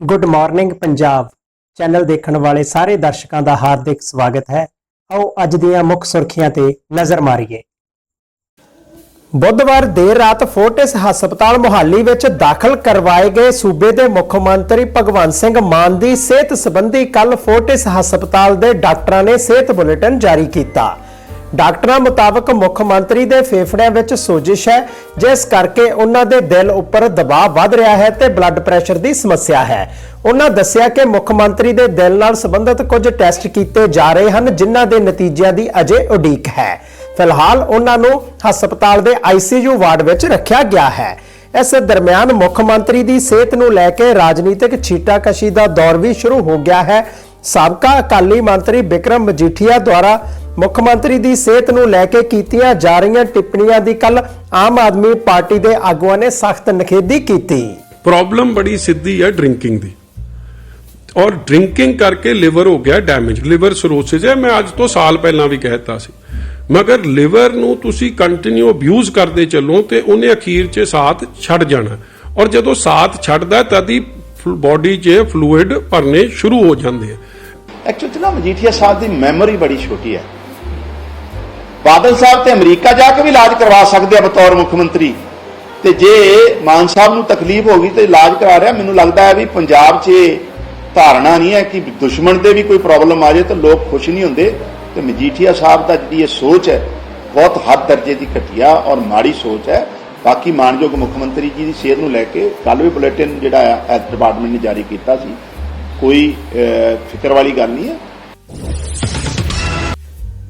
Good morning Punjab channel ਦੇਖਣ ਵਾਲੇ ਸਾਰੇ ਦਰਸ਼ਕਾਂ ਦਾ ਹਾਰਦਿਕ ਸਵਾਗਤ ਹੈ। ਆਓ ਅੱਜ ਦੀਆਂ ਮੁੱਖ ਸੁਰਖੀਆਂ ਤੇ ਨਜ਼ਰ ਮਾਰੀਏ। ਬੁੱਧਵਾਰ ਦੇਰ ਰਾਤ ਫੋਰਟਿਸ ਹਸਪਤਾਲ ਮੁਹਾਲੀ ਵਿੱਚ ਦਾਖਲ ਕਰਵਾਏ ਗਏ ਸੂਬੇ ਦੇ ਮੁੱਖ ਮੰਤਰੀ ਭਗਵੰਤ ਸਿੰਘ ਮਾਨ ਦੀ ਸਿਹਤ ਸੰਬੰਧੀ ਕੱਲ ਫੋਰਟਿਸ ਹਸਪਤਾਲ ਦੇ ਡਾਕਟਰਾਂ ਨੇ ਸਿਹਤ ਬੁਲੇਟਿਨ ਜਾਰੀ ਕੀਤਾ। ਡਾਕਟਰਾਂ ਮੁਤਾਬਕ ਮੁੱਖ ਮੰਤਰੀ ਦੇ ਫੇਫੜਿਆਂ ਵਿੱਚ ਸੋਜਿਸ਼ ਹੈ, ਜਿਸ ਕਰਕੇ ਉਹਨਾਂ ਦੇ ਦਿਲ ਉੱਪਰ ਦਬਾਅ ਵੱਧ ਰਿਹਾ ਹੈ ਤੇ ਬਲੱਡ ਪ੍ਰੈਸ਼ਰ ਦੀ ਸਮੱਸਿਆ ਹੈ। ਉਹਨਾਂ ਦੱਸਿਆ ਕਿ ਮੁੱਖ ਮੰਤਰੀ ਦੇ ਦਿਲ ਨਾਲ ਸੰਬੰਧਿਤ ਕੁਝ ਟੈਸਟ ਕੀਤੇ ਜਾ ਰਹੇ ਹਨ, ਜਿਨ੍ਹਾਂ ਦੇ ਨਤੀਜਿਆਂ ਦੀ ਅਜੇ ਉਡੀਕ ਹੈ। ਫਿਲਹਾਲ ਉਹਨਾਂ ਨੂੰ ਹਸਪਤਾਲ ਦੇ ਆਈਸੀਯੂ ਵਾਰਡ ਵਿੱਚ ਰੱਖਿਆ ਗਿਆ ਹੈ। ਇਸ ਦਰਮਿਆਨ ਮੁੱਖ ਮੰਤਰੀ ਦੀ ਸਿਹਤ ਨੂੰ ਲੈ ਕੇ ਰਾਜਨੀਤਿਕ ਛੀਟਾਕਸ਼ੀ ਦਾ ਦੌਰ ਵੀ ਸ਼ੁਰੂ ਹੋ ਗਿਆ ਹੈ। ਸਾਬਕਾ ਅਕਾਲੀ ਮੰਤਰੀ ਵਿਕਰਮ ਮਜੀਠੀਆ ਦੁਆਰਾ ਮੁੱਖ ਮੰਤਰੀ ਦੀ ਸਿਹਤ ਨੂੰ ਲੈ ਕੇ ਕੀਤੀਆਂ ਜਾ ਰਹੀਆਂ ਟਿੱਪਣੀਆਂ ਦੀ ਕੱਲ ਆਮ ਆਦਮੀ ਪਾਰਟੀ ਦੇ ਆਗੂਆਂ ਨੇ ਸਖਤ ਨਿਖੇਧੀ ਕੀਤੀ। ਪ੍ਰੋਬਲਮ ਬੜੀ ਸਿੱਧੀ ਹੈ ਡਰਿੰਕਿੰਗ ਦੀ। ਔਰ ਡਰਿੰਕਿੰਗ ਕਰਕੇ ਲਿਵਰ ਹੋ ਗਿਆ ਡੈਮੇਜ। ਲਿਵਰ ਸਰੋਸਿਸ ਹੈ ਮੈਂ ਅੱਜ ਤੋਂ ਸਾਲ ਪਹਿਲਾਂ ਵੀ ਕਹਿਤਾ ਸੀ। ਮਗਰ ਲਿਵਰ ਨੂੰ ਤੁਸੀਂ ਕੰਟੀਨਿਊ ਅਬਿਊਜ਼ ਕਰਦੇ ਚੱਲੋ ਤੇ ਉਹਨੇ ਅਖੀਰ 'ਚ ਸਾਥ ਛੱਡ ਜਾਣਾ। ਔਰ ਜਦੋਂ ਸਾਥ ਛੱਡਦਾ ਤਦ ਹੀ ਬਾਡੀ 'ਚ ਫਲੂਇਡ ਭਰਨੇ ਸ਼ੁਰੂ ਹੋ ਜਾਂਦੇ ਆ। ਐਕਚੁਅਲੀ ਨਾ ਮਜੀਠੀਆ ਸਾਹਿਬ ਦੀ ਮੈਮਰੀ ਬੜੀ ਛੋਟੀ ਹੈ। ਬਾਦਲ ਸਾਹਿਬ ਤੇ ਅਮਰੀਕਾ ਜਾ ਕੇ ਵੀ ਇਲਾਜ ਕਰਵਾ ਸਕਦੇ ਆ ਬਤੌਰ ਮੁੱਖ ਮੰਤਰੀ। ਤੇ ਜੇ ਮਾਨ ਸਾਹਿਬ ਨੂੰ ਤਕਲੀਫ ਹੋ ਗਈ ਤੇ ਇਲਾਜ ਕਰਾ ਰਿਹਾ, ਮੈਨੂੰ ਲੱਗਦਾ ਹੈ ਵੀ ਪੰਜਾਬ 'ਚ ਇਹ ਧਾਰਨਾ ਨਹੀਂ ਹੈ ਕਿ ਦੁਸ਼ਮਣ ਦੇ ਵੀ ਕੋਈ ਪ੍ਰੋਬਲਮ ਆ ਜਾਏ ਤਾਂ ਲੋਕ ਖੁਸ਼ ਨਹੀਂ ਹੁੰਦੇ। ਤੇ ਮਜੀਠੀਆ ਸਾਹਿਬ ਦਾ ਜਿਹੜੀ ਇਹ ਸੋਚ ਹੈ, ਬਹੁਤ ਹੱਦ ਦਰਜੇ ਦੀ ਘਟੀਆ ਔਰ ਮਾੜੀ ਸੋਚ ਹੈ। ਬਾਕੀ ਮਾਨਯੋਗ ਮੁੱਖ ਮੰਤਰੀ ਜੀ ਦੀ ਸਿਹਤ ਨੂੰ ਲੈ ਕੇ ਕੱਲ ਵੀ ਬੁਲੇਟਿਨ ਜਿਹੜਾ ਹੈ ਹੈਲਥ ਡਿਪਾਰਟਮੈਂਟ ਨੇ ਜਾਰੀ ਕੀਤਾ ਸੀ। ਕੋਈ ਫਿਕਰ ਵਾਲੀ ਗੱਲ ਨਹੀਂ ਹੈ।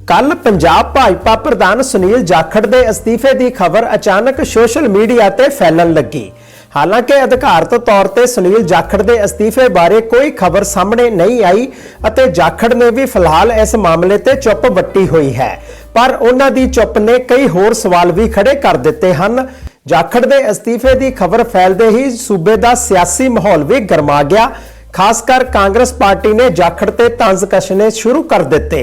ਕੱਲ ਪੰਜਾਬ ਭਾਜਪਾ ਪ੍ਰਧਾਨ ਸੁਨੀਲ ਜਾਖੜ ਦੇ ਅਸਤੀਫੇ ਦੀ ਖਬਰ ਅਚਾਨਕ ਸੋਸ਼ਲ ਮੀਡੀਆ ਤੇ ਫੈਲਣ ਲੱਗੀ। ਹਾਲਾਂਕਿ ਅਧਿਕਾਰਤ ਤੌਰ ਤੇ ਸੁਨੀਲ ਜਾਖੜ ਦੇ ਅਸਤੀਫੇ ਬਾਰੇ ਕੋਈ ਖਬਰ ਸਾਹਮਣੇ ਨਹੀਂ ਆਈ ਅਤੇ ਜਾਖੜ ਨੇ ਵੀ ਫਿਲਹਾਲ ਇਸ ਮਾਮਲੇ ਤੇ ਚੁੱਪ ਵੱਟੀ ਹੋਈ ਹੈ। ਪਰ ਉਹਨਾਂ ਦੀ ਚੁੱਪ ਨੇ ਕਈ ਹੋਰ ਸਵਾਲ ਵੀ ਖੜੇ ਕਰ ਦਿੱਤੇ ਹਨ। ਜਾਖੜ ਦੇ ਅਸਤੀਫੇ ਦੀ ਖਬਰ ਫੈਲਦੇ ਹੀ ਸੂਬੇ ਦਾ ਸਿਆਸੀ ਮਾਹੌਲ ਵੀ ਗਰਮਾ ਗਿਆ। ਖਾਸ ਕਰ ਕਾਂਗਰਸ ਪਾਰਟੀ ਨੇ ਜਾਖੜ ਤੇ ਤੰਜ਼ ਕਸ਼ਨੇ ਸ਼ੁਰੂ ਕਰ ਦਿੱਤੇ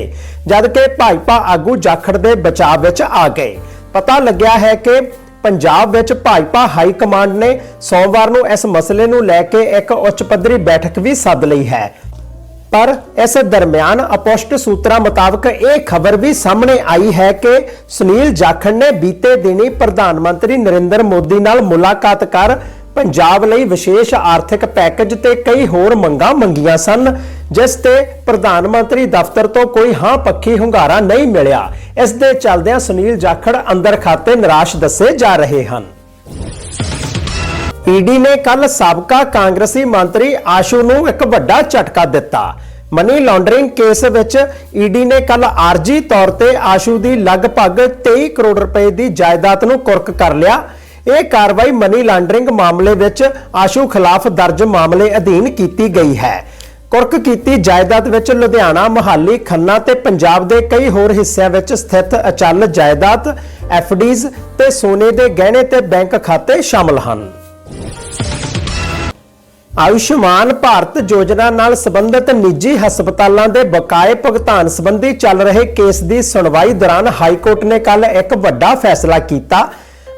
ਜਦਕਿ ਭਾਜਪਾ ਆਗੂ ਜਾਖੜ ਦੇ ਬਚਾਅ ਵਿੱਚ ਆ ਗਏ। ਪਤਾ ਲੱਗਿਆ ਹੈ ਕਿ ਪੰਜਾਬ ਵਿੱਚ ਭਾਜਪਾ ਹਾਈ ਕਮਾਂਡ ਨੇ ਸੋਮਵਾਰ ਨੂੰ ਇਸ ਮਸਲੇ ਨੂੰ ਲੈ ਕੇ ਇੱਕ ਉੱਚ ਪੱਧਰੀ ਬੈਠਕ ਵੀ ਸੱਦ ਲਈ ਹੈ। ਪਰ ਇਸ ਦਰਮਿਆਨ ਅਪੋਸਟ ਸੂਤਰਾਂ ਮੁਤਾਬਕ ਇਹ ਖਬਰ ਵੀ ਸਾਹਮਣੇ ਆਈ ਹੈ ਕਿ ਸੁਨੀਲ ਜਾਖੜ ਨੇ ਬੀਤੇ ਦਿਨੀ ਪ੍ਰਧਾਨ ਮੰਤਰੀ ਨਰਿੰਦਰ ਮੋਦੀ ਨਾਲ ਮੁਲਾਕਾਤ ਕਰ ਪੰਜਾਬ ਲਈ ਵਿਸ਼ੇਸ਼ ਆਰਥਿਕ ਪੈਕੇਜ ਤੇ ਕਈ ਹੋਰ ਮੰਗਾਂ ਮੰਗੀਆਂ ਸਨ, ਜਿਸ ਤੇ ਪ੍ਰਧਾਨ ਮੰਤਰੀ ਦਫ਼ਤਰ ਤੋਂ ਕੋਈ ਹਾਂ ਪੱਖੀ ਹੁੰਗਾਰਾ ਨਹੀਂ ਮਿਲਿਆ। ਇਸ ਦੇ ਚੱਲਦਿਆਂ ਸੁਨੀਲ ਜਾਖੜ ਅੰਦਰ ਖਾਤੇ ਨਿਰਾਸ਼ ਦੱਸੇ ਜਾ ਰਹੇ ਹਨ। ਈਡੀ ਨੇ ਕੱਲ ਸਾਬਕਾ ਕਾਂਗਰਸੀ ਮੰਤਰੀ ਆਸ਼ੂ ਨੂੰ ਇੱਕ ਵੱਡਾ ਝਟਕਾ ਦਿੱਤਾ। ਮਨੀ ਲਾਂਡਰਿੰਗ ਕੇਸ ਵਿੱਚ ਈਡੀ ਨੇ ਕੱਲ ਆਰਜੀ ਤੌਰ ਤੇ ਆਸ਼ੂ ਦੀ ਲਗਭਗ 23 ਕਰੋੜ ਰੁਪਏ ਦੀ ਜਾਇਦਾਦ ਨੂੰ ਕੁਰਕ ਕਰ ਲਿਆ। ਇਹ ਕਾਰਵਾਈ ਮਨੀ ਲਾਂਡਰਿੰਗ ਮਾਮਲੇ ਵਿੱਚ ਆਸ਼ੂ ਖਿਲਾਫ ਦਰਜ ਮਾਮਲੇ ਅਧੀਨ ਕੀਤੀ ਗਈ ਹੈ। ਕੁਰਕ ਕੀਤੀ ਜਾਇਦਾਦ ਵਿੱਚ ਲੁਧਿਆਣਾ, ਮਹਾਲੀ, ਖੰਨਾ ਤੇ ਪੰਜਾਬ ਦੇ ਕਈ ਹੋਰ ਹਿੱਸਿਆਂ ਵਿੱਚ ਸਥਿਤ ਅਚਲ ਜਾਇਦਾਦ, ਐਫਡੀਜ਼ ਤੇ ਸੋਨੇ ਦੇ ਗਹਿਣੇ ਤੇ ਬੈਂਕ ਖਾਤੇ ਸ਼ਾਮਲ ਹਨ। ਆਯੁਸ਼ਮਾਨ ਭਾਰਤ ਯੋਜਨਾ ਨਾਲ ਸੰਬੰਧਿਤ ਨਿੱਜੀ ਹਸਪਤਾਲਾਂ ਦੇ ਬਕਾਏ ਭੁਗਤਾਨ ਸੰਬੰਧੀ ਚੱਲ ਰਹੇ ਕੇਸ ਦੀ ਸੁਣਵਾਈ ਦੌਰਾਨ ਹਾਈ ਕੋਰਟ ਨੇ ਕੱਲ ਇੱਕ ਵੱਡਾ ਫੈਸਲਾ ਕੀਤਾ।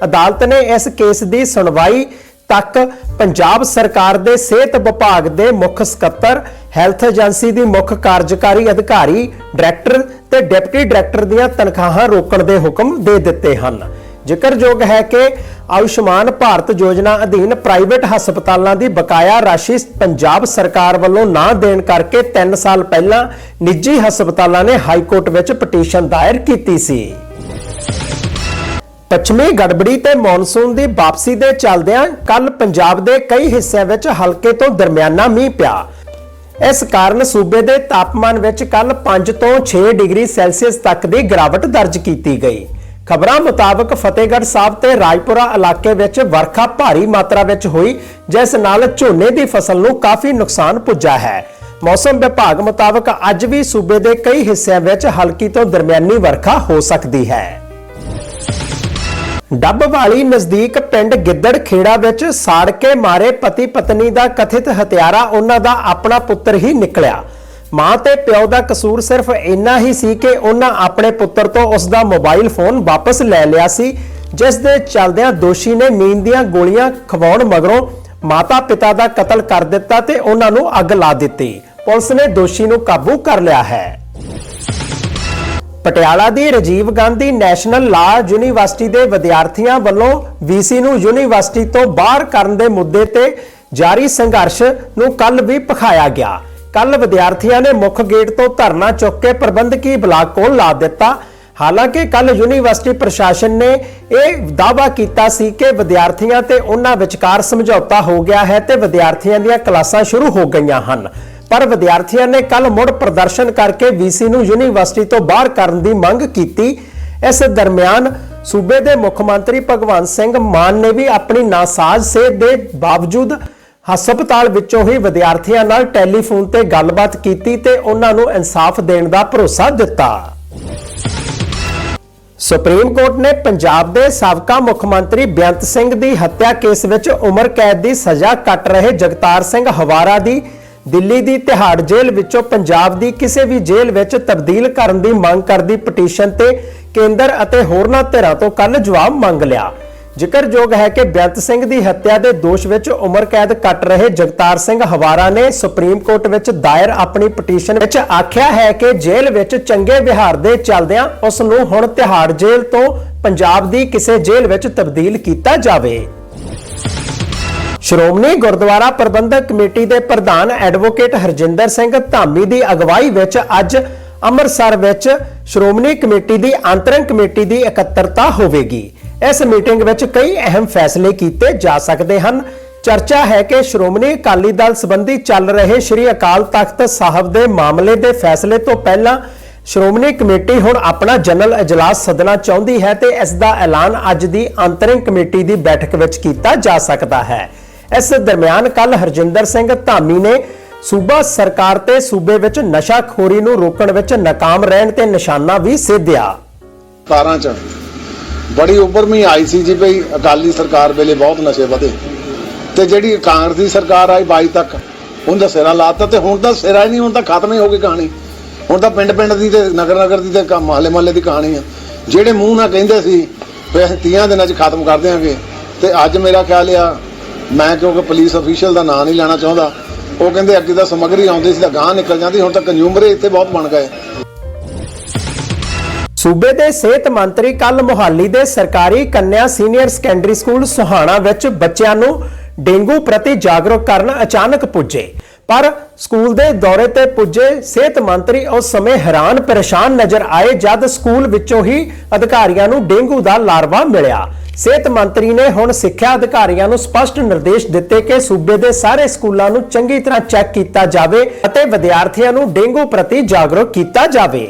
ਅਦਾਲਤ ਨੇ ਇਸ ਕੇਸ ਦੀ ਸੁਣਵਾਈ ਤੱਕ ਪੰਜਾਬ ਸਰਕਾਰ ਦੇ ਸਿਹਤ ਵਿਭਾਗ ਦੇ ਮੁੱਖ ਸਕੱਤਰ, ਹੈਲਥ ਏਜੰਸੀ ਦੀ ਮੁੱਖ ਕਾਰਜਕਾਰੀ ਅਧਿਕਾਰੀ, ਡਾਇਰੈਕਟਰ ਤੇ ਡਿਪਟੀ ਡਾਇਰੈਕਟਰ ਦੀਆਂ ਤਨਖਾਹਾਂ ਰੋਕਣ ਦੇ ਹੁਕਮ ਦੇ ਦਿੱਤੇ ਹਨ। ਜ਼ਿਕਰਯੋਗ ਹੈ ਕਿ ਆਯੁਸ਼ਮਾਨ ਭਾਰਤ ਯੋਜਨਾ ਅਧੀਨ ਪ੍ਰਾਈਵੇਟ ਹਸਪਤਾਲਾਂ ਦੀ ਬਕਾਇਆ ਰਾਸ਼ੀ ਪੰਜਾਬ ਸਰਕਾਰ ਵੱਲੋਂ ਨਾ ਦੇਣ ਕਰਕੇ 3 ਸਾਲ ਪਹਿਲਾਂ ਨਿੱਜੀ ਹਸਪਤਾਲਾਂ ਨੇ ਹਾਈ ਕੋਰਟ ਵਿੱਚ ਪਟੀਸ਼ਨ ਦਾਇਰ ਕੀਤੀ ਸੀ। ਪੱਛਮੀ ਗੜਬੜੀ ਤੇ ਮੌਨਸੂਨ ਦੀ ਵਾਪਸੀ ਦੇ ਚੱਲਦਿਆਂ ਕੱਲ ਪੰਜਾਬ ਦੇ ਕਈ ਹਿੱਸਿਆਂ ਵਿੱਚ ਹਲਕੇ ਤੋਂ ਦਰਮਿਆਨਾ ਮੀਂਹ ਪਿਆ। ਇਸ ਕਾਰਨ ਸੂਬੇ ਦੇ ਤਾਪਮਾਨ ਵਿੱਚ ਕੱਲ 5 ਤੋਂ 6 ਡਿਗਰੀ ਸੈਲਸੀਅਸ ਤੱਕ ਦੀ ਗਿਰਾਵਟ ਦਰਜ ਕੀਤੀ ਗਈ। ਖਬਰਾਂ ਮੁਤਾਬਕ ਫਤਿਹਗੜ੍ਹ ਸਾਹਿਬ ਤੇ ਰਾਜਪੁਰਾ ਇਲਾਕੇ ਵਿੱਚ ਵਰਖਾ ਭਾਰੀ ਮਾਤਰਾ ਵਿੱਚ ਹੋਈ, ਜਿਸ ਨਾਲ ਝੋਨੇ ਦੀ ਫਸਲ ਨੂੰ ਕਾਫੀ ਨੁਕਸਾਨ ਪੁੱਜਾ ਹੈ। ਮੌਸਮ ਵਿਭਾਗ ਮੁਤਾਬਕ ਅੱਜ ਵੀ ਸੂਬੇ ਦੇ ਕਈ ਹਿੱਸਿਆਂ ਵਿੱਚ ਹਲਕੀ ਤੋਂ ਦਰਮਿਆਨੀ ਵਰਖਾ ਹੋ ਸਕਦੀ ਹੈ। ਡੱਬ ਵਾਲੀ ਨਜ਼ਦੀਕ ਪਿੰਡ ਗਿੱਦੜ ਖੇੜਾ ਵਿੱਚ ਸਾੜ ਕੇ ਮਾਰੇ ਪਤੀ ਪਤਨੀ ਦਾ ਕਥਿਤ ਹਤਿਆਰਾ, ਉਹਨਾਂ ਦਾ ਆਪਣਾ ਪੁੱਤਰ ਹੀ ਨਿਕਲਿਆ। ਮਾਂ ਤੇ ਪਿਓ ਦਾ ਕਸੂਰ ਸਿਰਫ ਇੰਨਾ ਹੀ ਸੀ ਕਿ ਉਹਨਾਂ ਆਪਣੇ ਪੁੱਤਰ ਤੋਂ ਉਸ ਦਾ ਮੋਬਾਈਲ ਫੋਨ ਵਾਪਸ ਲੈ ਲਿਆ ਸੀ, ਜਿਸ ਦੇ ਚਲਦਿਆਂ ਦੋਸ਼ੀ ਨੇ ਨੀਂਦ ਦੀਆਂ ਗੋਲੀਆਂ ਖਵਾਉਣ ਮਗਰੋਂ ਮਾਤਾ ਪਿਤਾ ਦਾ ਕਤਲ ਕਰ ਦਿੱਤਾ ਤੇ ਉਹਨਾਂ ਨੂੰ ਅੱਗ ਲਾ ਦਿੱਤੀ। ਪੁਲਿਸ ਨੇ ਦੋਸ਼ੀ ਨੂੰ ਕਾਬੂ ਕਰ ਲਿਆ ਹੈ। ਪਟਿਆਲਾ ਦੀ Rajiv Gandhi National Law University ਦੇ ਵਿਦਿਆਰਥੀਆਂ ਵੱਲੋਂ ਵੀਸੀ ਨੂੰ ਯੂਨੀਵਰਸਿਟੀ ਤੋਂ ਬਾਹਰ ਕਰਨ ਦੇ ਮੁੱਦੇ ਤੇ ਜਾਰੀ ਸੰਘਰਸ਼ ਨੂੰ ਕੱਲ ਵੀ ਪਖਾਇਆ ਗਿਆ। ਕੱਲ ਵਿਦਿਆਰਥੀਆਂ ਨੇ ਮੁੱਖ ਗੇਟ ਤੋਂ ਧਰਨਾ ਚੁੱਕ ਕੇ ਪ੍ਰਬੰਧਕੀ ਬਲਾਕ ਕੋਲ ਲਾ ਦਿੱਤਾ। ਹਾਲਾਂਕਿ ਕੱਲ ਯੂਨੀਵਰਸਿਟੀ ਪ੍ਰਸ਼ਾਸਨ ਨੇ ਇਹ ਦਾਅਵਾ ਕੀਤਾ ਸੀ ਕਿ ਵਿਦਿਆਰਥੀਆਂ ਤੇ ਉਹਨਾਂ ਵਿਚਕਾਰ ਸਮਝੌਤਾ ਹੋ ਗਿਆ ਹੈ ਤੇ ਵਿਦਿਆਰਥੀਆਂ ਦੀਆਂ ਕਲਾਸਾਂ ਸ਼ੁਰੂ ਹੋ ਗਈਆਂ ਹਨ। ਪਰ ਵਿਦਿਆਰਥੀਆਂ ਨੇ ਕੱਲ ਮੁੜ ਪ੍ਰਦਰਸ਼ਨ ਕਰਕੇ ਵੀਸੀ ਨੂੰ ਯੂਨੀਵਰਸਿਟੀ ਤੋਂ ਬਾਹਰ ਕਰਨ ਦੀ ਮੰਗ ਕੀਤੀ। ਇਸ ਦਰਮਿਆਨ ਸੂਬੇ ਦੇ ਮੁੱਖ ਮੰਤਰੀ ਭਗਵੰਤ ਸਿੰਘ ਮਾਨ ਨੇ ਵੀ ਆਪਣੀ ਨਾਸਾਜ਼ ਸਿਹਤ ਦੇ ਬਾਵਜੂਦ ਹਸਪਤਾਲ ਵਿੱਚੋਂ ਹੀ ਵਿਦਿਆਰਥੀਆਂ ਨਾਲ ਟੈਲੀਫੋਨ ਤੇ ਗੱਲਬਾਤ ਕੀਤੀ ਤੇ ਉਹਨਾਂ ਨੂੰ ਇਨਸਾਫ ਦੇਣ ਦਾ ਭਰੋਸਾ ਦਿੱਤਾ। ਸੁਪਰੀਮ ਕੋਰਟ ਨੇ ਪੰਜਾਬ ਦੇ ਸਾਬਕਾ ਮੁੱਖ ਮੰਤਰੀ ਬੇਅੰਤ ਸਿੰਘ ਦੀ ਹੱਤਿਆ ਕੇਸ ਵਿੱਚ ਉਮਰ ਕੈਦ ਦੀ ਸਜ਼ਾ ਕੱਟ ਰਹੇ ਜਗਤਾਰ ਸਿੰਘ ਹਵਾਰਾ ਦੀ ਦਿੱਲੀ ਦੀ ਤਿਹਾੜ ਜੇਲ੍ਹ ਵਿੱਚੋਂ ਪੰਜਾਬ ਦੀ ਕਿਸੇ ਵੀ ਜੇਲ੍ਹ ਵਿੱਚ ਤਬਦੀਲ ਕਰਨ ਦੀ ਮੰਗ ਕਰਦੀ ਪਟੀਸ਼ਨ ਤੇ ਕੇਂਦਰ ਅਤੇ ਹੋਰਨਾਂ ਧਿਰਾਂ ਤੋਂ ਕੱਲ ਜਵਾਬ ਮੰਗ ਲਿਆ। ਜ਼ਿਕਰਯੋਗ ਹੈ ਕਿ ਬੇਅੰਤ ਸਿੰਘ ਦੀ ਹੱਤਿਆ ਦੇ ਦੋਸ਼ ਵਿੱਚ ਉਮਰ ਕੈਦ ਕੱਟ ਰਹੇ ਜਗਤਾਰ ਸਿੰਘ ਹਵਾਰਾ ਨੇ ਸੁਪਰੀਮ ਕੋਰਟ ਵਿੱਚ ਦਾਇਰ ਆਪਣੀ ਪਟੀਸ਼ਨ ਵਿੱਚ ਆਖਿਆ ਹੈ ਕਿ ਜੇਲ੍ਹ ਵਿੱਚ ਚੰਗੇ ਵਿਹਾਰ ਦੇ ਚੱਲਦਿਆਂ ਉਸ ਨੂੰ ਹੁਣ ਤਿਹਾੜ ਜੇਲ੍ਹ ਤੋਂ ਪੰਜਾਬ ਦੀ ਕਿਸੇ ਜੇਲ੍ਹ ਵਿੱਚ ਤਬਦੀਲ ਕੀਤਾ ਜਾਵੇ। ਸ਼੍ਰੋਮਣੀ ਗੁਰਦੁਆਰਾ ਪ੍ਰਬੰਧਕ ਕਮੇਟੀ ਦੇ ਪ੍ਰਧਾਨ ਐਡਵੋਕੇਟ ਹਰਜਿੰਦਰ ਸਿੰਘ ਧਾਮੀ ਦੀ ਅਗਵਾਈ ਵਿੱਚ ਅੱਜ ਅੰਮ੍ਰਿਤਸਰ ਵਿੱਚ ਸ਼੍ਰੋਮਣੀ ਕਮੇਟੀ ਦੀ ਅੰਤਰਿੰਗ ਕਮੇਟੀ ਦੀ ਇਕੱਤਰਤਾ ਹੋਵੇਗੀ। ਇਸ ਮੀਟਿੰਗ ਵਿੱਚ ਕਈ ਅਹਿਮ ਫੈਸਲੇ ਕੀਤੇ ਜਾ ਸਕਦੇ ਹਨ। ਚਰਚਾ ਹੈ ਕਿ ਸ਼੍ਰੋਮਣੀ ਅਕਾਲੀ ਦਲ ਸੰਬੰਧੀ ਚੱਲ ਰਹੇ ਸ੍ਰੀ ਅਕਾਲ ਤਖਤ ਸਾਹਿਬ ਦੇ ਮਾਮਲੇ ਦੇ ਫੈਸਲੇ ਤੋਂ ਪਹਿਲਾਂ ਸ਼੍ਰੋਮਣੀ ਕਮੇਟੀ ਹੁਣ ਆਪਣਾ ਜਨਰਲ ਇਜਲਾਸ ਸੱਦਣਾ ਚਾਹੁੰਦੀ ਹੈ ਤੇ ਇਸ ਦਾ ਐਲਾਨ ਅੱਜ ਦੀ ਅੰਤਰਿੰਗ ਕਮੇਟੀ ਦੀ ਬੈਠਕ ਵਿੱਚ ਕੀਤਾ ਜਾ ਸਕਦਾ ਹੈ। ਇਸ ਦਰਮਿਆਨ ਕੱਲ ਹਰਜਿੰਦਰ ਸਿੰਘ ਧਾਮੀ ਨੇ ਸੂਬਾ ਸਰਕਾਰ ਤੇ ਸੂਬੇ ਵਿੱਚ ਨਸ਼ਾਖੋਰੀ ਨੂੰ ਰੋਕਣ ਵਿੱਚ ਨਾਕਾਮ ਰਹਿਣ ਤੇ ਨਿਸ਼ਾਨਾ ਵੀ ਸੇਧਿਆ। ਕਾਰਾਂ 'ਚ ਬੜੀ ਉੱਭਰਮੀ ਆਈ ਸੀ ਜੀ ਭਈ ਅਕਾਲੀ ਸਰਕਾਰ ਵੇਲੇ ਬਹੁਤ ਨਸ਼ੇ ਵਧੇ। ਤੇ ਜਿਹੜੀ ਕਾਂਗਰਸ ਦੀ ਸਰਕਾਰ ਆਈ 22 ਤੱਕ ਉਹਦਾ ਸਿਰਾ ਲਾਤਾ ਤੇ ਹੁਣ ਤਾਂ ਸਿਰਾ ਹੀ ਨਹੀਂ, ਹੁਣ ਤਾਂ ਖਤਮ ਹੀ ਹੋ ਗਈ ਕਹਾਣੀ। ਹੁਣ ਤਾਂ ਪਿੰਡ ਪਿੰਡ ਦੀ ਤੇ ਨਗਰ ਨਗਰ ਦੀ ਤੇ ਮਹੱਲੇ ਮਹੱਲੇ ਦੀ ਕਹਾਣੀ ਆ। ਜਿਹੜੇ ਮੂੰਹ ਨਾਲ ਕਹਿੰਦੇ ਸੀ, ਵੀ ਅਸੀਂ 30 ਦਿਨਾਂ 'ਚ ਖਤਮ ਕਰ ਦਿਆਂਗੇ। ਤੇ ਅੱਜ ਮੇਰਾ ਖਿਆਲ ਆ ਮੈਂ ਕਿਉਂਕਿ ਪੁਲਿਸ ਅਫੀਸ਼ੀਅਲ ਦਾ ਨਾਂ ਨਹੀਂ ਲੈਣਾ ਚਾਹੁੰਦਾ, ਉਹ ਕਹਿੰਦੇ ਅੱਗੇ ਤਾਂ ਸਮੱਗਰੀ ਆਉਂਦੀ ਸੀ ਤਾਂ ਗਾਂ ਨਿਕਲ ਜਾਂਦੀ, ਹੁਣ ਤਾਂ ਕੰਜ਼ਿਊਮਰ ਇੱਥੇ ਬਹੁਤ ਬਣ ਗਏ। ਸੂਬੇ ਦੇ ਸਿਹਤ ਮੰਤਰੀ ਕੱਲ ਮੁਹਾਲੀ ਦੇ ਸਰਕਾਰੀ ਕੰਨਿਆ ਸੀਨੀਅਰ ਸੈਕੰਡਰੀ ਸਕੂਲ ਸੁਹਾਣਾ ਵਿੱਚ ਬੱਚਿਆਂ ਨੂੰ ਡੇਂਗੂ ਪ੍ਰਤੀ ਜਾਗਰੂਕ ਕਰਨ ਅਚਾਨਕ ਪੁੱਜੇ। ਪਰ ਸਕੂਲ ਦੇ ਦੌਰੇ ਤੇ ਪੁੱਜੇ ਸਿਹਤ ਮੰਤਰੀ ਉਸ ਸਮੇਂ ਹੈਰਾਨ ਪਰੇਸ਼ਾਨ ਨਜ਼ਰ ਆਏ ਜਦ ਸਕੂਲ ਵਿੱਚੋਂ ਹੀ ਅਧਿਕਾਰੀਆਂ ਨੂੰ ਡੇਂਗੂ ਦਾ ਲਾਰਵਾ ਮਿਲਿਆ। ਸਿਹਤ ਮੰਤਰੀ ਨੇ ਹੁਣ ਸਿੱਖਿਆ ਅਧਿਕਾਰੀਆਂ ਨੂੰ ਸਪਸ਼ਟ ਨਿਰਦੇਸ਼ ਦਿੱਤੇ ਕਿ ਸੂਬੇ ਦੇ ਸਾਰੇ ਸਕੂਲਾਂ ਨੂੰ ਚੰਗੀ ਤਰ੍ਹਾਂ ਚੈੱਕ ਕੀਤਾ ਜਾਵੇ ਅਤੇ ਵਿਦਿਆਰਥੀਆਂ ਨੂੰ ਡੇਂਗੂ ਪ੍ਰਤੀ ਜਾਗਰੂਕ ਕੀਤਾ ਜਾਵੇ।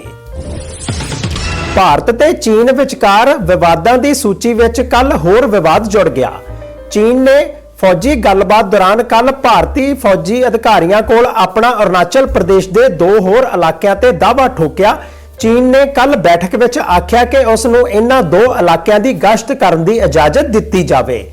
ਭਾਰਤ ਤੇ ਚੀਨ ਵਿਚਕਾਰ ਵਿਵਾਦਾਂ ਦੀ ਸੂਚੀ ਵਿੱਚ ਕੱਲ ਹੋਰ ਵਿਵਾਦ ਜੁੜ ਗਿਆ। ਚੀਨ ਨੇ ਫੌਜੀ ਗੱਲਬਾਤ ਦੌਰਾਨ ਕੱਲ ਭਾਰਤੀ ਫੌਜੀ ਅਧਿਕਾਰੀਆਂ ਕੋਲ ਆਪਣਾ ਅਰੁਣਾਚਲ ਪ੍ਰਦੇਸ਼ ਦੇ ਦੋ ਹੋਰ ਇਲਾਕਿਆਂ ਤੇ ਦਾਅਵਾ ਠੋਕਿਆ ਚੀਨ ਨੇ ਕੱਲ ਬੈਠਕ ਵਿੱਚ ਆਖਿਆ ਕਿ ਉਸ ਨੂੰ ਇਨ੍ਹਾਂ ਦੋ ਇਲਾਕਿਆਂ ਦੀ ਗਸ਼ਤ ਕਰਨ ਦੀ ਇਜਾਜ਼ਤ ਦਿੱਤੀ ਜਾਵੇ।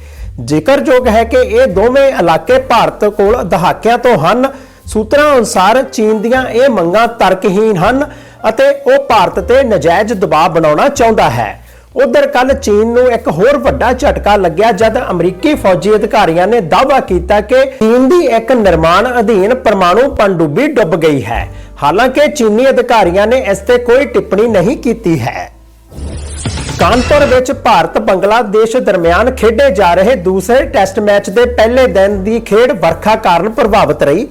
ਜ਼ਿਕਰਯੋਗ ਹੈ ਕਿ ਇਹ ਦੋਵੇਂ ਇਲਾਕੇ ਭਾਰਤ ਕੋਲ ਦਹਾਕਿਆਂ ਤੋਂ ਹਨ। ਸੂਤਰਾਂ ਅਨੁਸਾਰ ਚੀਨ ਦੀਆਂ ਇਹ ਮੰਗਾਂ ਤਰਕਹੀਣ ਹਨ ਅਤੇ ਉਹ ਭਾਰਤ ਤੇ ਨਜਾਇਜ਼ ਦਬਾਅ ਬਣਾਉਣਾ ਚਾਹੁੰਦਾ ਹੈ। ਉਧਰ ਕੱਲ ਚੀਨ ਨੂੰ ਇੱਕ ਹੋਰ ਵੱਡਾ ਝਟਕਾ ਲੱਗਿਆ ਜਦ ਅਮਰੀਕੀ ਫੌਜੀ ਅਧਿਕਾਰੀਆਂ ਨੇ ਦਾਅਵਾ ਕੀਤਾ ਕਿ ਚੀਨ ਦੀ ਇੱਕ ਨਿਰਮਾਣ ਅਧੀਨ ਪਰਮਾਣੂ ਪਣਡੁੱਬੀ ਡੁੱਬ ਗਈ ਹੈ। ਹਾਲਾਂਕਿ ਚੀਨੀ ਅਧਿਕਾਰੀਆਂ ਨੇ ਇਸ ਤੇ ਕੋਈ ਟਿੱਪਣੀ ਨਹੀਂ ਕੀਤੀ ਹੈ। ਕਾਨਪੁਰ ਵਿੱਚ ਭਾਰਤ ਬੰਗਲਾਦੇਸ਼ ਦਰਮਿਆਨ ਖੇਡੇ ਜਾ ਰਹੇ ਦੂਸਰੇ ਟੈਸਟ ਮੈਚ ਦੇ ਪਹਿਲੇ ਦਿਨ ਦੀ ਖੇਡ ਵਰਖਾ ਕਾਰਨ ਪ੍ਰਭਾਵਿਤ ਰਹੀ।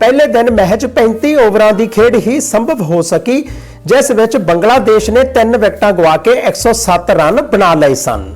ਪਹਿਲੇ ਦਿਨ ਮਹਿਜ 35 ਓਵਰਾਂ ਦੀ ਖੇਡ ਹੀ ਸੰਭਵ ਹੋ ਸਕੀ, ਜਿਸ ਵਿੱਚ ਬੰਗਲਾਦੇਸ਼ ਨੇ 3 ਵਿਕਟਾਂ ਗਵਾ ਕੇ 107 ਰਨ ਬਣਾ ਲਏ ਸਨ।